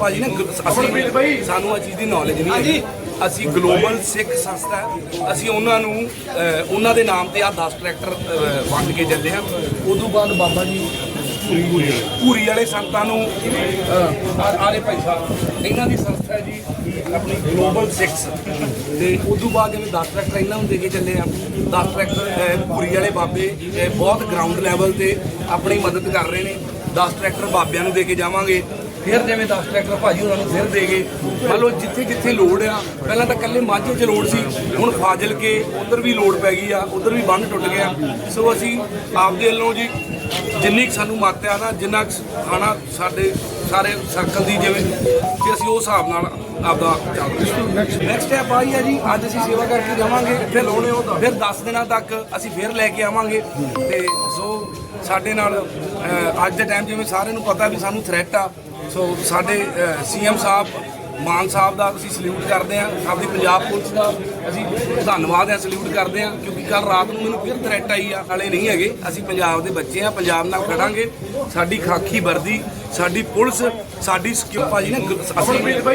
ਭਾਜੀ ਨਾ ਅਸੀਂ ਸਾਨੂੰ ਆ ਚੀਜ਼ ਦੀ ਨੌਲੇਜ ਨਹੀਂ ਹੈ ਅਸੀਂ ਗਲੋਬਲ ਸਿੱਖ ਸੰਸਥਾ ਹੈ। ਅਸੀਂ ਉਹਨਾਂ ਨੂੰ ਅਹ, ਉਹਨਾਂ ਦੇ ਨਾਮ ਤੇ ਆ 10 ਟਰੈਕਟਰ ਅਹ, ਵੰਡ ਕੇ ਚੱਲੇ ਆ ਉਦੋਂ ਬਾਅਦ ਬਾਬਾ ਜੀ ਪੂਰੀ ਵਾਲੇ। ਸੰਤਾਂ ਨੂੰ ਅਹ, ਆਲੇ ਭਾਈ ਸਾਹਿਬ ਇਹਨਾਂ ਦੀ ਸੰਸਥਾ ਹੈ ਜੀ ਆਪਣੀ ਗਲੋਬਲ ਸਿੱਖਸ। ਤੇ ਉਦੋਂ ਬਾਅਦ ਜਿਵੇਂ 10 ਟਰੈਕਟਰ ਇਹਨਾਂ ਨੂੰ ਦੇ ਕੇ ਚੱਲੇ ਆ 10 ਟਰੈਕਟਰ ਪੂਰੀ ਵਾਲੇ ਬਾਬੇ ਅਹ, ਬਹੁਤ ਗਰਾਊਂਡ ਲੈਵਲ ਤੇ ਆਪਣੀ ਮਦਦ ਕਰ ਰਹੇ ਨੇ। 10 ਟਰੈਕਟਰ ਬਾਬਿਆਂ ਨੂੰ ਦੇ ਕੇ ਜਾਵਾਂਗੇ। ਫਿਰ ਜਿਵੇਂ 10 ਟਰੈਕਟਰ ਭਾਜੀ ਉਹਨਾਂ ਨੂੰ ਫਿਰ ਦੇ ਗਏ। ਮੰਨ ਲਓ ਜਿੱਥੇ ਜਿੱਥੇ ਲੋੜ ਆ, ਪਹਿਲਾਂ ਤਾਂ ਇਕੱਲੇ ਮਾਝੇ 'ਚ ਲੋੜ ਸੀ, ਹੁਣ ਫਾਜ਼ਿਲ ਕੇ ਉਧਰ ਵੀ ਲੋੜ ਪੈ ਗਈ ਆ, ਉਧਰ ਵੀ ਬੰਨ ਟੁੱਟ ਗਿਆ। ਸੋ ਅਸੀਂ ਆਪਦੇ ਵੱਲੋਂ ਜੀ, ਜਿੰਨੀ ਕੁ ਸਾਨੂੰ ਮੱਤ ਆ ਨਾ, ਜਿੰਨਾ ਕੁ ਖਾਣਾ ਸਾਡੇ ਸਾਰੇ ਸਰਕਲ ਦੀ ਜਿਵੇਂ ਹਿਸਾਬ ਨਾਲ ਆਪਦਾ ਚੱਲ ਨੈਕਸਟ ਸਟੈਪ ਆਈ ਹੈ ਜੀ, ਅੱਜ ਅਸੀਂ ਸੇਵਾ ਕਰਕੇ ਜਾਵਾਂਗੇ, ਫਿਰ ਲਾਉਣੇ ਉਹ ਫਿਰ 10 ਦਿਨਾਂ ਤੱਕ ਅਸੀਂ ਫਿਰ ਲੈ ਕੇ ਆਵਾਂਗੇ। ਤੇ ਸੋ ਸਾਡੇ ਨਾਲ ਅੱਜ ਦੇ ਟਾਈਮ ਜਿਵੇਂ ਸਾਰਿਆਂ ਨੂੰ ਪਤਾ ਵੀ ਸਾਨੂੰ ਥ੍ਰੈਟ ਆ, ਸੋ ਸਾਡੇ ਸੀਐਮ ਸਾਹਿਬ ਮਾਨ ਸਾਹਿਬ ਦਾ ਅਸੀਂ ਸਲੂਟ ਕਰਦੇ ਹਾਂ ਆਪਦੀ ਪੰਜਾਬ ਪੁਲਿਸ ਦਾ ਅਸੀਂ ਧੰਨਵਾਦ ਹੈ, ਸਲੂਟ ਕਰਦੇ ਹਾਂ, ਕਿਉਂਕਿ ਕੱਲ ਰਾਤ ਨੂੰ ਮੈਨੂੰ ਫਿਰ ਥ੍ਰੈਟ ਆਈ ਆ ਨਾਲੇ ਨਹੀਂ ਹੈਗੇ। ਅਸੀਂ ਪੰਜਾਬ ਦੇ ਬੱਚੇ ਆ ਪੰਜਾਬ ਨਾਲ ਖੜਾਂਗੇ। ਸਾਡੀ ਖਾਕੀ ਵਰਦੀ, ਸਾਡੀ ਪੁਲਿਸ, ਸਾਡੀ ਸਿਕਿਉਰ ਭਾਜੀ ਨਾ ਅਸੀਂ